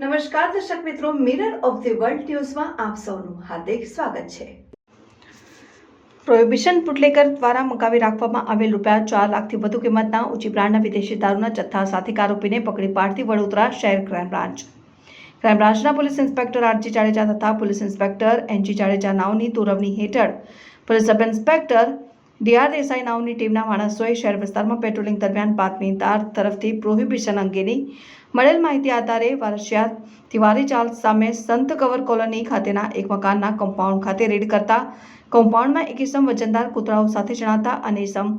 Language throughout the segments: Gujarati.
નમસ્કાર, દર્શક મિત્રો મિરર ઓફ ધી વર્લ્ડ ન્યૂઝમાં આપ સૌનું હાર્દિક સ્વાગત છે. પ્રોહિબિશન પુટલેકર દ્વારા મુકાવી રાખવામાં આવેલ રૂપિયા ચાર લાખથી વધુ કિંમતના ઊંચી બ્રાન્ડના વિદેશી દારૂના જથ્થા સાથે આરોપીને પકડી પાડતી વડોદરા શહેર ક્રાઇમ બ્રાન્ચ. ક્રાઇમ બ્રાન્ચના police inspector R G Jadeja તથા police inspector N G Jadeja નાવની તોરવણી હેઠળ. Police sub inspector D R Desai નાઓની ટીમના માણસોએ શહેર વિસ્તારમાં પેટ્રોલિંગ દરમિયાન બાતમીદાર તરફથી પ્રોહિબિશન અંગેની મળેલ માહિતી આધારે વારસિયાત તિવારી ચાલ સામે સંત કવર કોલોની ખાતેના એક મકાનના કમ્પાઉન્ડ ખાતે રેડ કરતા કમ્પાઉન્ડમાં એક ઇસમ વજનદાર કૂતરાઓ સાથે જણાતા અને ઇસમ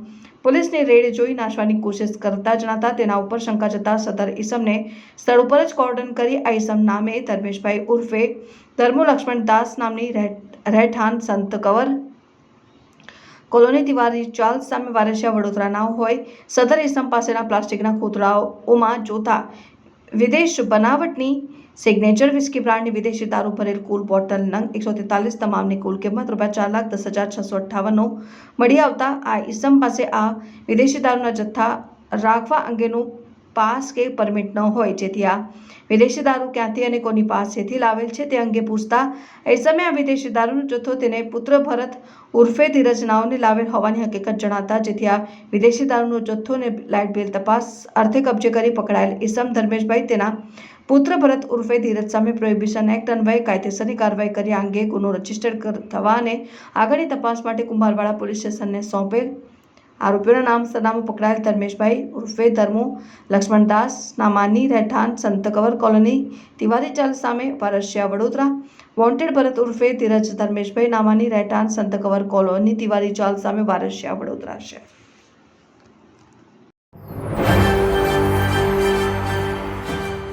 પોલીસને રેડ જોઈ નાશવાની કોશિશ કરતા જણાતા તેના ઉપર શંકા જતા સદર ઇસમને સ્થળ ઉપર જ કોર્ડન કરી આ ઇસમ નામે ધર્મેશભાઈ ઉર્ફે ધર્મુ લક્ષ્મણ દાસ નામની રહેઠ- રહેઠાણ સંત કવર કોલોની તિવારી ચાલ સામે વારસિયા વડોદરાના હોય. સદર ઇસમ પાસેના પ્લાસ્ટિકના કોતરાઓમાં જોતા વિદેશ બનાવટની સિગ્નેચર વિસ્કી બ્રાન્ડની વિદેશી દારૂ ભરેલ કુલ બોટલ નંગ એકસો તેતાલીસ, તમામની કુલ કિંમત રૂપિયા ચાર લાખ દસ હજાર છસો અઠ્ઠાવનનો મળી આવતા. આ ઇસમ પાસે આ વિદેશી દારૂના જથ્થા રાખવા અંગેનું પાસ કે પરમિટ ન હોય, જેથી આ વિદેશી દારૂ ક્યાંથી અને કોની પાસેથી લાવેલ છે તે અંગે પૂછતા એ સમયે આ વિદેશી દારૂનો જથ્થો તેને પુત્ર ભરત ઉર્ફે ધીરજ નાઓને લાવેલ હોવાની હકીકત જણાતા જેથી આ વિદેશી દારૂનો જથ્થો અને લાઇટ બિલ તપાસ અર્થે કબજે કરી પકડાયેલ ઈસમ ધર્મેશભાઈ તેના પુત્ર ભરત ઉર્ફે ધીરજ સામે પ્રોહિબિશન એક્ટ અન્વયે કાયદેસરની કાર્યવાહી કરી અંગે ગુનો રજિસ્ટર થવા અને આગળની તપાસ માટે કુંભારવાડા પોલીસ સ્ટેશનને સોંપેલ આરોપીઓના નામ સરનામું પકડાયેલ ધર્મેશભાઈ ઉર્ફે ધર્મુ લક્ષ્મણદાસ નામાની, રહેઠાણ સંતકવર કોલોની, તિવારી ચાલ સામે વારસિયા વડોદરા, વોન્ટેડ ભરત ઉર્ફે ધીરજ ધર્મેશભાઈ, નામાની, રહેઠાણ સંતકવર કોલોની, તિવારી ચાલ સામે વારસિયા વડોદરા છે.